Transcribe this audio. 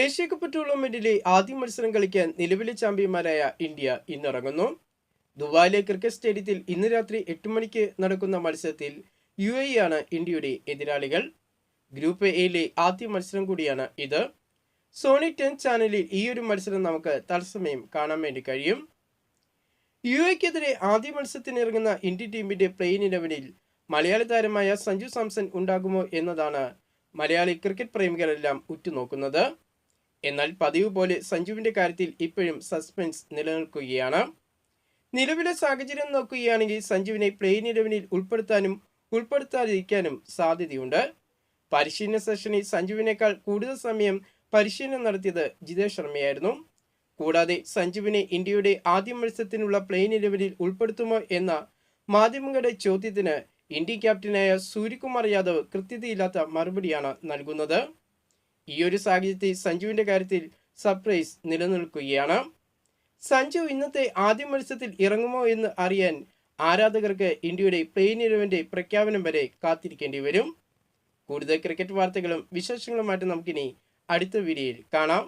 Asia cup ടൂർണമെന്റിലെ ആദ്യ മത്സരം കളിക്കാൻ നിലവിലെ ചാമ്പ്യന്മാരായ ഇന്ത്യ ഇന്നിറങ്ങുന്നു. ദുബായിലെ ക്രിക്കറ്റ് സ്റ്റേഡിയത്തിൽ ഇന്ന് രാത്രി എട്ട് മണിക്ക് നടക്കുന്ന മത്സരത്തിൽ യു എ ആണ് ഇന്ത്യയുടെ എതിരാളികൾ. ഗ്രൂപ്പ് എയിലെ ആദ്യ മത്സരം കൂടിയാണ് ഇത്. സോണി ടെൻ ചാനലിൽ ഈ ഒരു മത്സരം നമുക്ക് തത്സമയം കാണാൻ വേണ്ടി കഴിയും. യു എക്കെതിരെ ആദ്യ മത്സരത്തിന് ഇറങ്ങുന്ന ഇന്ത്യൻ ടീമിന്റെ പ്ലെയിൻ ഇലവനിൽ മലയാളി താരമായ സഞ്ജു സാംസൺ ഉണ്ടാകുമോ എന്നതാണ് മലയാളി ക്രിക്കറ്റ് പ്രേമികളെല്ലാം ഉറ്റുനോക്കുന്നത്. എന്നാൽ പതിവ് പോലെ സഞ്ജുവിന്റെ കാര്യത്തിൽ ഇപ്പോഴും സസ്പെൻസ് നിലനിൽക്കുകയാണ്. നിലവിലെ സാഹചര്യം നോക്കുകയാണെങ്കിൽ സഞ്ജുവിനെ പ്ലെയിൻ ഇലവനിൽ ഉൾപ്പെടുത്താനും ഉൾപ്പെടുത്താതിരിക്കാനും സാധ്യതയുണ്ട്. പരിശീലന സെഷനിൽ സഞ്ജുവിനേക്കാൾ കൂടുതൽ സമയം പരിശീലനം നടത്തിയത് ജിതേഷ് ശർമ്മയായിരുന്നു. കൂടാതെ സഞ്ജുവിനെ ഇന്ത്യയുടെ ആദ്യ മത്സരത്തിനുള്ള പ്ലെയിൻ ഇലവനിൽ ഉൾപ്പെടുത്തുമോ എന്ന മാധ്യമങ്ങളുടെ ചോദ്യത്തിന് ഇന്ത്യ ക്യാപ്റ്റനായ സൂര്യകുമാർ യാദവ് കൃത്യതയില്ലാത്ത മറുപടിയാണ് നൽകുന്നത്. ഈ ഒരു സാഹചര്യത്തിൽ സഞ്ജുവിന്റെ കാര്യത്തിൽ സർപ്രൈസ് നിലനിൽക്കുകയാണ്. സഞ്ജു ഇന്നത്തെ ആദ്യ മത്സരത്തിൽ ഇറങ്ങുമോ എന്ന് അറിയാൻ ആരാധകർക്ക് ഇന്ത്യയുടെ പ്ലെയിൻ ഇലവന്റെ പ്രഖ്യാപനം വരെ കാത്തിരിക്കേണ്ടി വരും. കൂടുതൽ ക്രിക്കറ്റ് വാർത്തകളും വിശേഷങ്ങളുമായിട്ട് നമുക്കിനി അടുത്ത വീഡിയോയിൽ കാണാം.